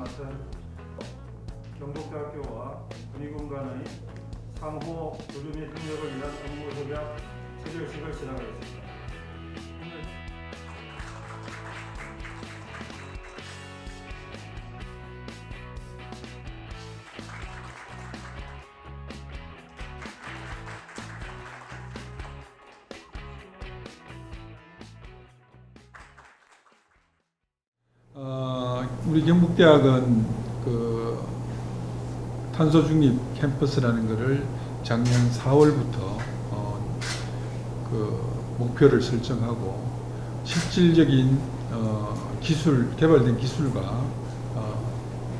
맡은 경북대학교와 군의군 간의 상호 교류 및 협력을 위한 업무 협약 체결식을 시작하겠습니다. 우리 경북대학은 그 탄소 중립 캠퍼스라는 것을 작년 4월부터 어, 그 목표를 설정하고 실질적인 어, 기술 개발된 기술과 어,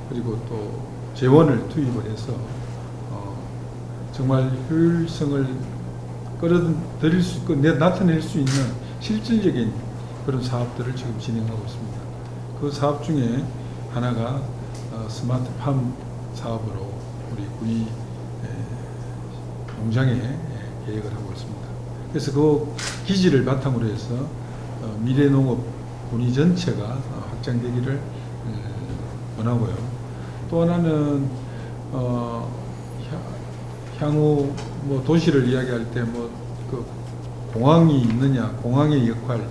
그리고 또 재원을 투입을 해서 어, 정말 효율성을 끌어들일 수 있고 내- 나타낼 수 있는 실질적인 그런 사업들을 지금 진행하고 있습니다. 그 사업 중에 하나가 어, 스마트 팜 사업으로 우리 군이 에, 농장에 에, 계획을 하고 있습니다. 그래서 그 기지를 바탕으로 해서 어, 미래 농업 군이 전체가 어, 확장되기를 에, 원하고요. 또 하나는 어, 향- 향후 뭐 도시를 이야기할 때 뭐 그 공항이 있느냐, 공항의 역할,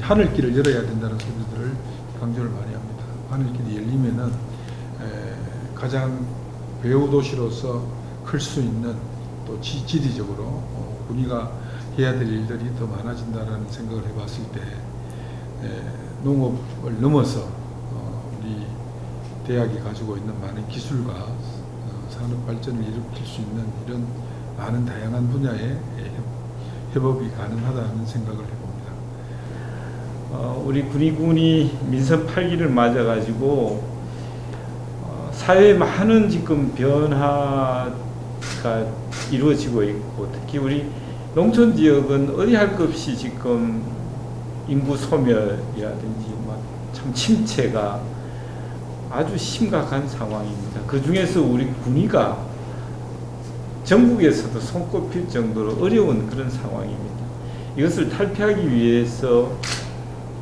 하늘길을 열어야 된다는 소리들을 강조를 많이 합니다. 하늘길이 열리면은 에, 가장 배후 도시로서 클 수 있는 또 지, 지리적으로 어, 군위가 해야 될 일들이 더 많아진다라는 생각을 해봤을 때 에, 농업을 넘어서 어, 우리 대학이 가지고 있는 많은 기술과 어, 산업 발전을 일으킬 수 있는 이런 많은 다양한 분야의 협- 협업이 가능하다는 생각을 해봅니다. 어, 우리 군의군이 민선 8기를 맞아가지고 어, 사회에 많은 지금 변화가 이루어지고 있고 특히 우리 농촌 지역은 어디 할 것 없이 지금 인구 소멸이라든지 막참 침체가 아주 심각한 상황입니다. 그 중에서 우리 군의가 전국에서도 손꼽힐 정도로 어려운 그런 상황입니다. 이것을 탈피하기 위해서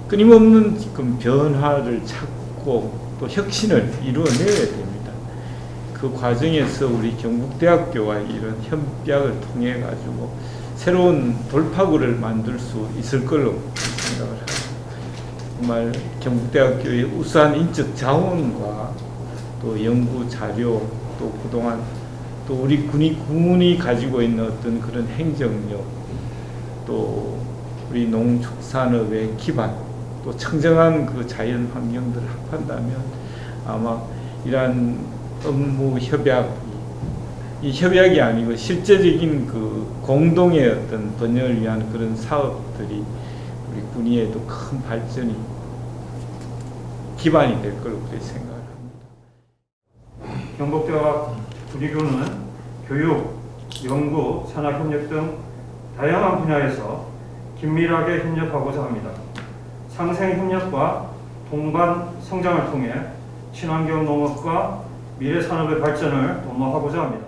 끊임없는 지금 변화를 찾고 또 혁신을 이루어내야 됩니다. 그 과정에서 우리 경북대학교와 이런 협약을 통해 가지고 새로운 돌파구를 만들 수 있을 걸로 생각을 합니다. 정말 경북대학교의 우수한 인적 자원과 또 연구 자료 또 그동안 또 우리 군이 군이 가지고 있는 어떤 그런 행정력 또 우리 농축산업의 기반 또 청정한 그 자연 환경들을 합한다면 아마 이러한 업무 협약 이 협약이 아니고 실제적인 그 공동의 어떤 번영을 위한 그런 사업들이 우리 군의에도 큰 발전이 기반이 될 걸로 그렇게 생각을 합니다. 경북대와 군의군은 교육, 연구, 산학협력 등 다양한 분야에서 긴밀하게 협력하고자 합니다. 상생협력과 동반 성장을 통해 친환경 농업과 미래 산업의 발전을 도모하고자 합니다.